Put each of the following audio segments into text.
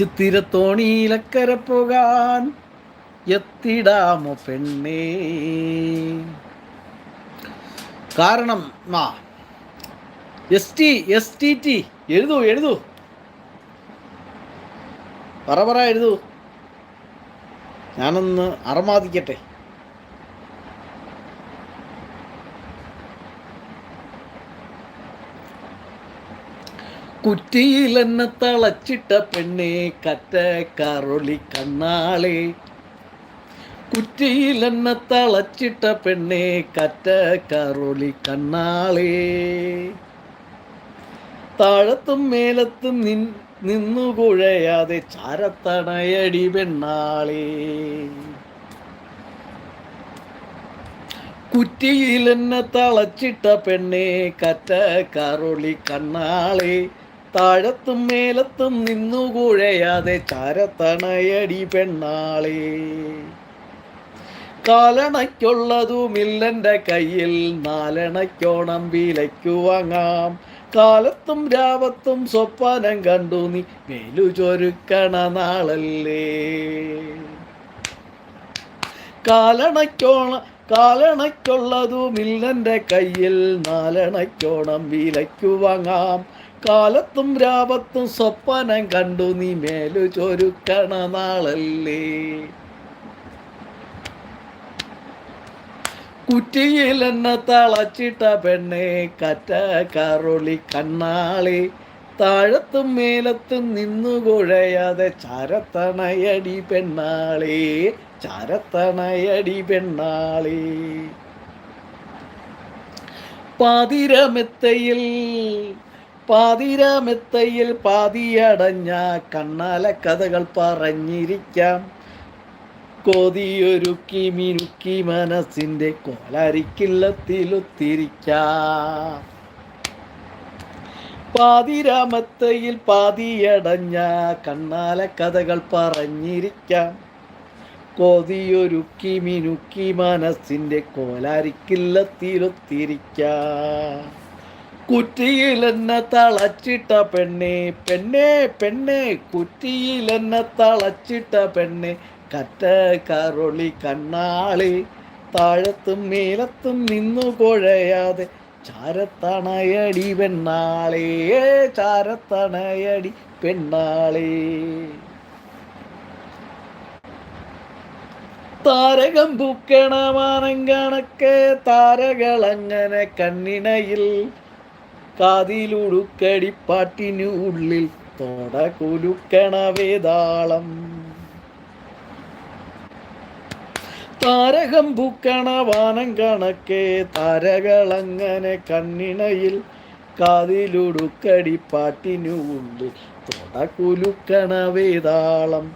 ചിത്തിരത്തോണിയിലക്കര പോകാൻ എത്തിടാമോ പെണ്ണേ? കാരണം മാ S T S T T എഴുതൂ എഴുതൂ. പറ പറ എഴുതൂ. ഞാനൊന്ന് അറമാദിക്കട്ടെ. കുറ്റിയിൽ എന്നെ തളച്ചിട്ട പെണ്ണെ കറ്റ കറൊളി കണ്ണാളെ. കുറ്റിയിലെന്നെ തളച്ചിട്ട പെണ്ണെ കറ്റ കറൊളി കണ്ണാളെ. താഴത്തും മേലത്തും നിൻ നിന്നു കുഴയാതെ ചാരത്തണയടി പെണ്ണാളെ. കുറ്റിയിലെന്നെ തളച്ചിട്ട പെണ്ണെ കറ്റ കറൊളി കണ്ണാളെ. താഴത്തും മേലത്തും നിന്നു കുഴയാതെ ചാരത്തണയടി പെണ്ണാളെ. കാലണയ്ക്കുള്ളതുമില്ലെന്റെ കയ്യിൽ നാലണയ്ക്കോണം വിലയ്ക്കു വാങ്ങാം. കാലത്തും രാവത്തും സ്വപ്നം കണ്ടു നീ മേലു ചൊരുക്കണ നാളല്ലേ. കാലണയ്ക്കോണ കാലണയ്ക്കുള്ളതുമില്ലെന്റെ കയ്യിൽ നാലണയ്ക്കോണം വിലയ്ക്കു വാങ്ങാം. കാലത്തും രാപത്തും സ്വപ്നം കണ്ടു. നീ മേലു ചൊരുക്കണ നാളല്ലേ. കുറ്റിയിൽ എന്നെ തളച്ചിട്ട പെണ്ണെ കറ്റ കറുളി കണ്ണാളി. താഴത്തും മേലത്തും നിന്നു കുഴയാതെ ചരത്തണയടി പെണ്ണാളി ചരത്തണയടി പെണ്ണാളി. പാതിരമെത്തയിൽ പാതിരമെത്തയിൽ പാതിയടഞ്ഞ കണ്ണാല കഥകൾ പറഞ്ഞിരിക്കാം. കൊതിയൊരുക്കി മിനുക്കി മനസ്സിന്റെ കോലരിക്കില്ലത്തിലൊത്തിരിക്കാം. പാതിരാമത്തയിൽ പാതിയടഞ്ഞ കണ്ണാല കഥകൾ പറഞ്ഞിരിക്കാം. കൊതിയൊരുക്കി മിനുക്കി മനസ്സിന്റെ കോലാരിക്കില്ലത്തിലൊത്തിരിക്കാം. കുറ്റിയിൽ എന്നെ തളച്ചിട്ട പെണ്ണെ പെണ്ണെ പെണ്ണെ കുറ്റിയിലെന്ന തളച്ചിട്ട പെണ്ണെ കറ്റ കരുളി കണ്ണാളി താഴത്തും മേലത്തും നിന്നു കുഴയാതെ ചാരത്തണയടി പെണ്ണാളേ ചാരത്തണയടി പെണ്ണാളേ. താരകം പൂക്കണ മാനം കണക്കെ താരകളങ്ങനെ കണ്ണിണയിൽ കാതിലുടുക്കടിപ്പാട്ടിനു തൊട കുലുക്കണ വേതാളം. താരകം പൂക്കണ വാനം കണക്കെ താരകളങ്ങനെ കണ്ണിണയിൽ കാതിലുടുക്കടിപ്പാട്ടിനുള്ളിൽ തോട കുലുക്കണ വേതാളം.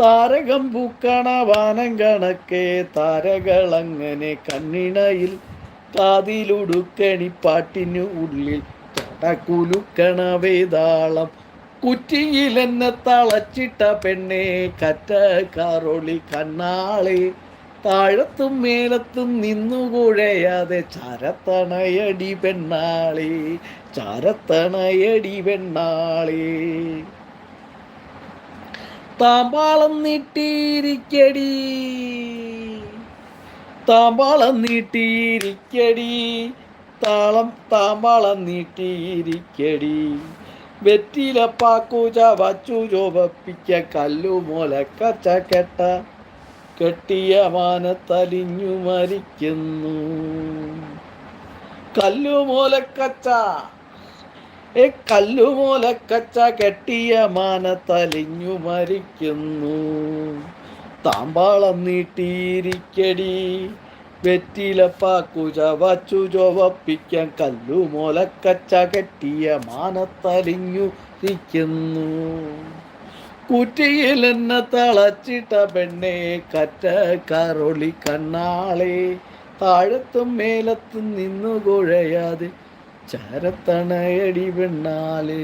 താരകം പൂക്കണ വാനം കണക്കെ താരകളങ്ങനെ കണ്ണിണയിൽ കാതിലുടുക്കണിപ്പാട്ടിനു ഉള്ളിൽ തൊടക്കുലുക്കണ വേതാളം. കുറ്റിയിൽ എന്നെ തളച്ചിട്ട പെണ്ണെ കറ്റ കറൊളി കണ്ണാളെ. താഴത്തും മേലത്തും നിന്നു കുഴയാതെ ചരത്തണയടി പെണ്ണാളെ ചരത്തണയടി പെണ്ണാളെ. താമ്പാളം നീട്ടിയിരിക്കടി. താമ്പാളം നീട്ടിയിരിക്കടി. താളം താമ്പാളം നീട്ടിയിരിക്കടി. വെറ്റില വച്ചു ചോപപ്പിക്ക കല്ലുമോല കച്ച കെട്ട. കെട്ടിയ മാനത്തലിഞ്ഞു മരിക്കുന്നു. കല്ലു കച്ച. ഏ കല്ലുമൂലക്കച്ച കെട്ടിയ മാനത്തലിഞ്ഞു മരിക്കുന്നു. താമ്പാളം നീട്ടിയിരിക്കടി. വെറ്റിലപ്പാക്കു ചവച്ചു കല്ലു കല്ലുമൂലക്കച്ച കെട്ടിയ മാനത്തലിഞ്ഞു ഇരിക്കുന്നു കുറ്റിയിൽ എന്നെ തളച്ചിട്ട പെണ്ണെ കറ്റ കരുളി കണ്ണാളെ. താഴത്തും മേലത്തും നിന്നു കുഴയാതെ ചരത്തണയടി പെണ്ണാലേ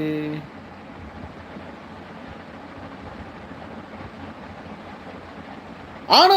ആണ്